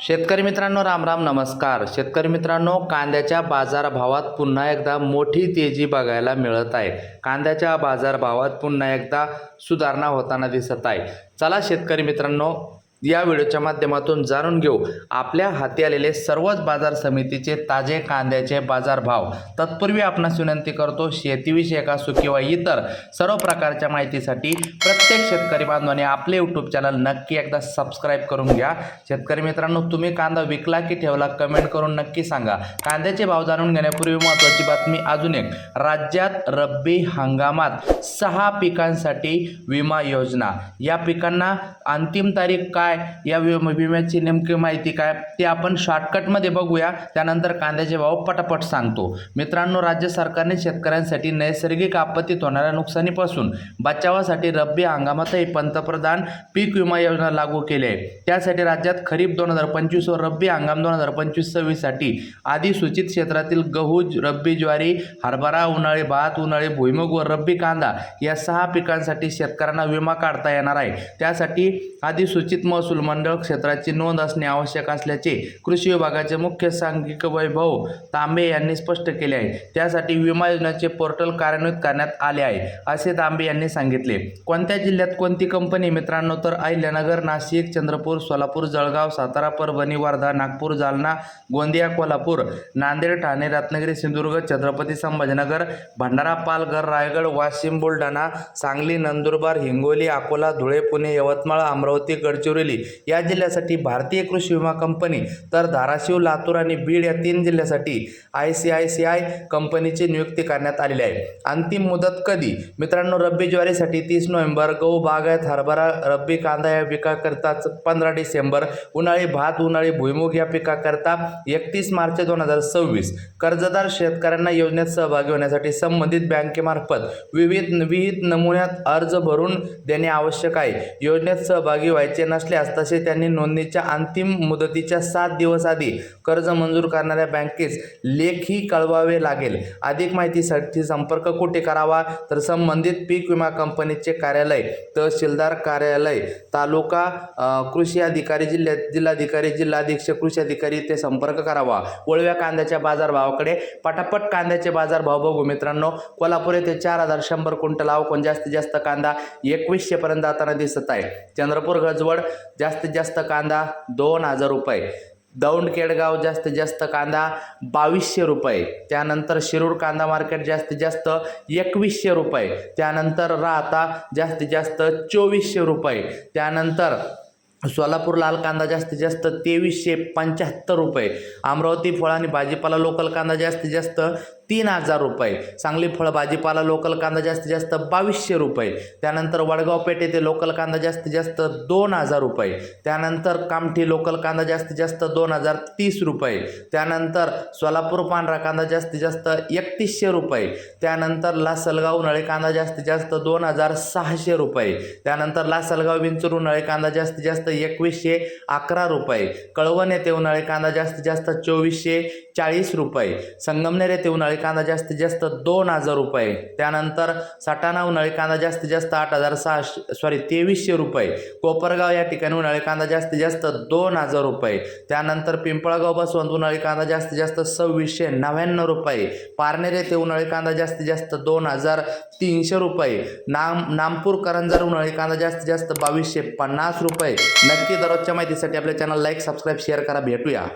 शेतकरी मित्रांनो राम राम नमस्कार. शेतकरी मित्रांनो कांद्याच्या बाजारभावात पुन्हा एकदा मोठी तेजी बघायला मिळत आहे. कांद्याच्या बाजारभावात पुन्हा एकदा सुधारणा होताना दिसत आहे. चला शेतकरी मित्रांनो या व्हिडिओच्या माध्यमातून जाणून घेऊ. आपल्या हाती आलेले सर्वच बाजार समितीचे ताजे कांद्याचे बाजारभाव. तत्पूर्वी आपणास विनंती करतो शेतीविषयक असो किंवा इतर सर्व प्रकारच्या माहितीसाठी प्रत्येक शेतकरी बांधवाने आपले यूट्यूब चॅनल नक्की एकदा सबस्क्राईब करून घ्या. शेतकरी मित्रांनो तुम्ही कांदा विकला की ठेवला कमेंट करून नक्की सांगा. कांद्याचे भाव जाणून घेण्यापूर्वी महत्त्वाची बातमी अजून एक. राज्यात रब्बी हंगामात सहा पिकांसाठी विमा योजना. या पिकांना अंतिम तारीख काय काय या विम विम्याची नेमकी माहिती काय ते आपण शॉर्टकटमध्ये बघूया. त्यानंतर कांद्याचे भाव पटापट सांगतो. मित्रांनो राज्य सरकारने शेतकऱ्यांसाठी नैसर्गिक आपत्तीत होणाऱ्या नुकसानीपासून बचावासाठी रब्बी हंगामातही पंतप्रधान पीक विमा योजना लागू केली आहे. त्यासाठी राज्यात खरीप दोन हजार पंचवीस व रब्बी हंगाम दोन हजार पंचवीस सव्वीससाठी अधिसूचित क्षेत्रातील गहू रब्बी ज्वारी हरभरा उन्हाळी भात उन्हाळी भुईमुग व रब्बी कांदा या सहा पिकांसाठी शेतकऱ्यांना विमा काढता येणार आहे. त्यासाठी अधिसूचित महसूल मंडळ क्षेत्राची नोंद असणे आवश्यक असल्याचे कृषी विभागाचे मुख्य सांघिक वैभव तांबे यांनी स्पष्ट केले आहे. त्यासाठी विमा योजनेचे पोर्टल कार्यान्वित करण्यात आले आहे असे तांबे यांनी सांगितले. कोणत्या जिल्ह्यात कोणती कंपनी? मित्रांनो तर अहिल्यानगर नाशिक चंद्रपूर सोलापूर जळगाव सातारा परभणी वर्धा नागपूर जालना गोंदिया कोल्हापूर नांदेड ठाणे रत्नागिरी सिंधुदुर्ग छत्रपती संभाजीनगर भंडारा पालघर रायगड वाशिम बुलढाणा सांगली नंदुरबार हिंगोली अकोला धुळे पुणे यवतमाळ अमरावती गडचिरोली या जिल्ह्यासाठी भारतीय कृषी विमा कंपनी तर धाराशिव लातूर आणि बीड या तीन जिल्ह्यासाठी I C I C I कंपनीची नियुक्ती करण्यात आलेली आहे. अंतिम मुदत कधी? मित्रांनो रब्बी ज्वारीसाठी तीस नोव्हेंबर गहू बागायत हरभरा रब्बी कांदा या पिकाकरताच पंधरा डिसेंबर उन्हाळी भात उन्हाळी भुईमुग या पिकाकरता एकतीस मार्च दोन हजार सव्वीस. कर्जदार शेतकऱ्यांना योजनेत सहभागी होण्यासाठी संबंधित बँकेमार्फत विविध विहित नमुन्यात अर्ज भरून देणे आवश्यक आहे. योजनेत सहभागी व्हायचे नसल्यास तसे त्यांनी नोंदणीच्या अंतिम मुदतीच्या सात दिवस आधी कर्ज मंजूर करणाऱ्या बँकेस लेखही कळवावे लागेल. अधिक माहितीसाठी संपर्क कुठे करावा? तर संबंधित पीक विमा कंपनीचे कार्यालय तहसीलदार कार्यालय तालुका कृषी अधिकारी जिल्ह्यात जिल्हाधिकारी जिल्हाधीक्षक कृषी अधिकारी ते संपर्क करावा. वळव्या कांद्याच्या बाजारभावाकडे पटापट कांद्याचे बाजारभाव बघू मित्रांनो. कोल्हापूर येथे चार हजार शंभर क्विंटल आवकून जास्तीत जास्त कांदा एकवीसशे पर्यंत जाताना दिसत आहे. चंद्रपूर गजवड जास्तीत जास्त कांदा दोन हजार रुपये. दौंड केडगाव जास्तीत जास्त कांदा बावीसशे रुपये. त्यानंतर शिरूर कांदा मार्केट जास्तीत जास्त एकवीसशे रुपये. त्यानंतर राहता जास्तीत जास्त चोवीसशे रुपये. त्यानंतर सोलापूर लाल कांदा जास्तीत जास्त तेवीसशे पंच्याहत्तर रुपये. अमरावती फळ आणि भाजीपाला लोकल कांदा जास्तीत जास्त तीन हजार रुपये. सांगली फळ भाजीपाला लोकल कांदा जास्तीत जास्त बावीसशे रुपये. त्यानंतर वडगाव पेठ येथे लोकल कांदा जास्तीत जास्त दोन हजार रुपये. त्यानंतर कामठी लोकल कांदा जास्तीत जास्त दोन हजार तीस रुपये. त्यानंतर सोलापूर पांढरा कांदा जास्तीत जास्त एकतीसशे रुपये. त्यानंतर लासलगाव उन्हाळी कांदा जास्तीत जास्त दोन हजार सहाशे रुपये. त्यानंतर लासलगाव विंचूर उन्हाळी कांदा जास्तीत जास्त एकवीसशे अकरा रुपये. कळवण येथे उन्हाळी कांदा जास्तीत जास्त चोवीसशे चाळीस रुपये. संगमनेर येथे उन्हाळी कांदा जास्तीत जास्त दोन हजार रुपये. त्यानंतर सटाणा उन्हाळी कांदा जास्तीत जास्त आठ हजार सहाशे सॉरी तेवीसशे रुपये. कोपरगाव या ठिकाणी उन्हाळी कांदा जास्तीत जास्त दोन हजार रुपये. त्यानंतर पिंपळगाव बसवंत उन्हाळी कांदा जास्तीत जास्त सव्वीसशे नव्याण्णव रुपये. पारनेर येथे उन्हाळी कांदा जास्तीत जास्त दोन हजार तीनशे रुपये. नाम नामपूर करंजर उन्हाळी कांदा जास्तीत जास्त बावीसशे पन्नास रुपये. नक्की दररोजच्या माहितीसाठी आपल्या चॅनल लाईक सबस्क्राईब शेअर करा. भेटूया.